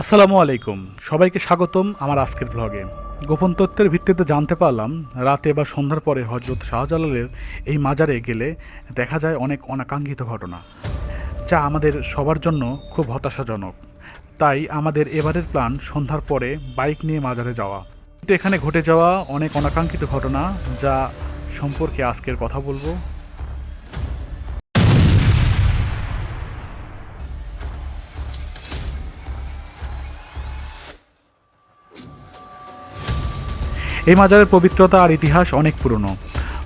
আসসালামু আলাইকুম। সবাইকে স্বাগতম আমার আজকের ব্লগে গোপন তথ্যের ভিত্তিতে জানতে পারলাম, রাতে বা সন্ধ্যার পরে হজরত শাহজালালের এই মাজারে গেলে দেখা যায় অনেক অনাকাঙ্ক্ষিত ঘটনা, যা আমাদের সবার জন্য খুব হতাশাজনক। তাই আমাদের এবারের প্ল্যান সন্ধ্যার পরে বাইক নিয়ে মাজারে যাওয়া। কিন্তু এখানে ঘটে যাওয়া অনেক অনাকাঙ্ক্ষিত ঘটনা, যা সম্পর্কে আজকের কথা বলব। এই মাজারের পবিত্রতা আর ইতিহাস অনেক পুরনো।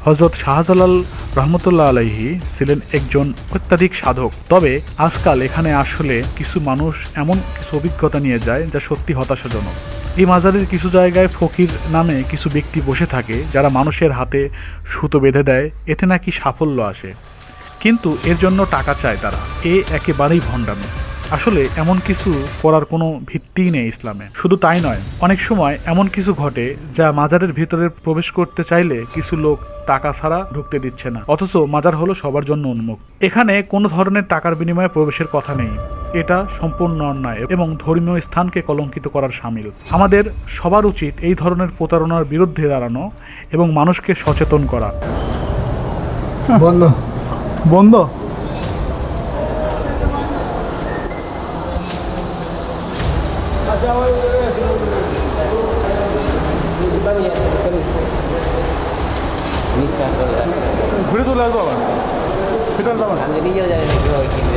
হজরত শাহজালাল রহমতুল্লাহ আলাইহি ছিলেন একজন অত্যাধিক সাধক। তবে আজকাল এখানে আসলে কিছু মানুষ এমন কিছু অভিজ্ঞতা নিয়ে যায় যা সত্যি হতাশাজনক। এই মাজারের কিছু জায়গায় ফকির নামে কিছু ব্যক্তি বসে থাকে যারা মানুষের হাতে সুতো বেঁধে দেয়, এতে নাকি সাফল্য আসে। কিন্তু এর জন্য টাকা চায় তারা। এ একেবারেই ভণ্ডামি। আসলে এমন কিছু করার কোনো ভিত্তিই নেই ইসলামে। শুধু তাই নয় অনেক সময় এমন কিছু ঘটে যা মাজারের ভিতরে প্রবেশ করতে চাইলে কিছু লোক টাকা ছাড়া ঢুকতে দিচ্ছে না। অথচ মাজার হলো সবার জন্য উন্মুক্ত। এখানে কোনো ধরনের টাকার বিনিময়ে প্রবেশের কথা নেই। এটা সম্পূর্ণ অন্যায় এবং ধর্মীয় স্থানকে কলঙ্কিত করার সামিল। আমাদের সবার উচিত এই ধরনের প্রতারণার বিরুদ্ধে দাঁড়ানো এবং মানুষকে সচেতন করা। বন্ধ। বন্ধ? ঘুরে চলে আসব আবার। যাব না। আমি নিজেও জানি না কীভাবে কিনতে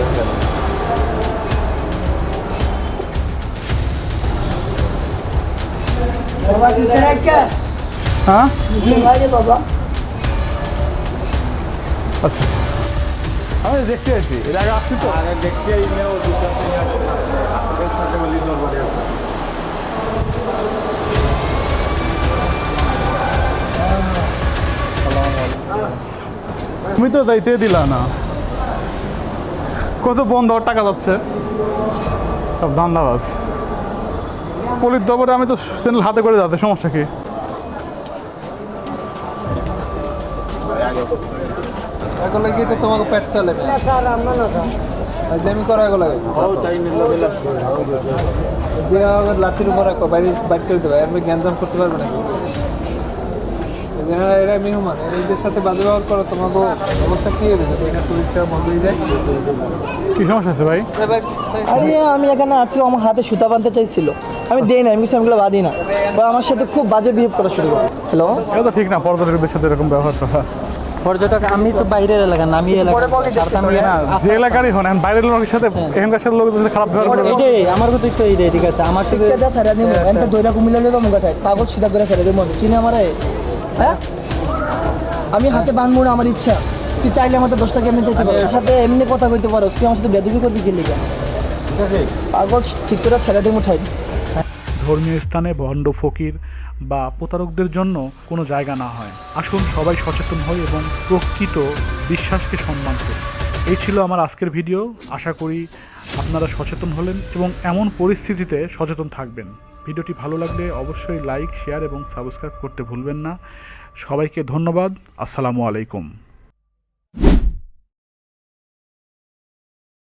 হ্যাঁ? বাবা আচ্ছা আচ্ছা। আমি দেখতে আছি এর আসছি তো। দেখতে তুমি তো যাইতে দিলা না। কত বন্ধ টাকা যাচ্ছে? সব ধান্দাবাজ। পুলিশ দপ্তরে আমি তো চ্যানেল হাতে করে যাচ্ছে সমস্যা কি? এগুলো লাঠির উপর বাইরে বাইর করে দেবে আপনি জ্ঞানজাম করতে পারবে না এরা এরা মেহমান এদের সাথে বাজে ব্যবহার করো তোমাকে অবস্থা কি হবে এখানে পুলিশটা বন্ধ হয়ে যায় কি সমস্যা আছে ভাই? আরে আমি এখানে আসছি ও আমার হাতে সুতা বাঁধতে চাইছিল। আমি দেই না আমি কিছু বাঁধি না। বা আমার সাথে খুব বাজে বিহেভ করা শুরু করে হ্যালো? এটা তো ঠিক না পর্যটকদের সাথে এরকম ব্যবহার করা। পর্যটক আমি তো বাইরের এলাকা না আমি এলাকা। যে এলাকারই হন এখন বাইরের লোকের সাথে এখানকার সাথে লোকের সাথে খারাপ ব্যবহার করবে এটাই আমার কথা তো এইটাই ঠিক আছে? আমার সাথে শিক্ষা যা সারা দিন এনতে দইরা কুমিল্লা তো মুখা পাগল সিধা করে ফেলে দেবো চিনি আমারে? হ্যাঁ? আমি হাতে বানবো না আমার ইচ্ছা। তুই চাইলে আমাদের দশটা কেমনি চাইতে পারো সাথে এমনি কথা কইতে পারো তুই আমার সাথে বেদবি করবি কি লিগা? পাগল ঠিক করে ছেড়ে দেবো ঠাই ধর্মীয় স্থানে ভণ্ড ফকির বা প্রতারকদের জন্য কোনো জায়গা না হয়। আসুন সবাই সচেতন হই এবং প্রকৃত বিশ্বাসকে সম্মান করি। এই ছিল আমার আজকের ভিডিও আশা করি আপনারা সচেতন হলেন এবং এমন পরিস্থিতিতে সচেতন থাকবেন। ভিডিওটি ভালো লাগলে অবশ্যই লাইক, শেয়ার এবং সাবস্ক্রাইব করতে ভুলবেন না। সবাইকে ধন্যবাদ। আসসালামু আলাইকুম।